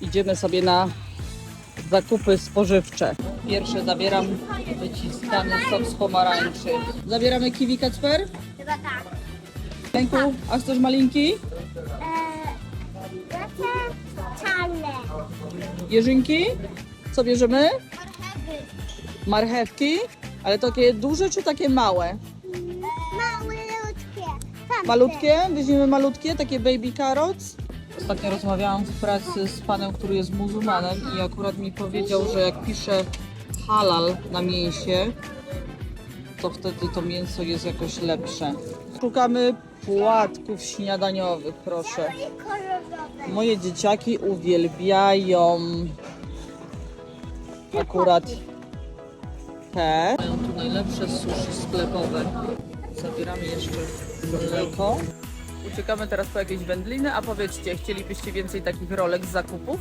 Idziemy sobie na zakupy spożywcze. Pierwsze zabieram wyciskany sok z pomarańczy. Zabieramy kiwi Kacper? Chyba tak. Ręku, a chcesz malinki? Jakie czarne? Jeżynki? Co bierzemy? Marchewy. Marchewki? Ale takie duże czy takie małe? Małe. Tamte. Malutkie? Weźmiemy malutkie, takie baby carrots? Ostatnio rozmawiałam w pracy z panem, który jest muzułmanem i akurat mi powiedział, że jak pisze halal na mięsie, to wtedy to mięso jest jakoś lepsze. Szukamy płatków śniadaniowych, proszę. Moje dzieciaki uwielbiają akurat te. Mają tu najlepsze sushi sklepowe. Zabieramy jeszcze mleko. Uciekamy teraz po jakieś wędliny, a powiedzcie, chcielibyście więcej takich rolek z zakupów?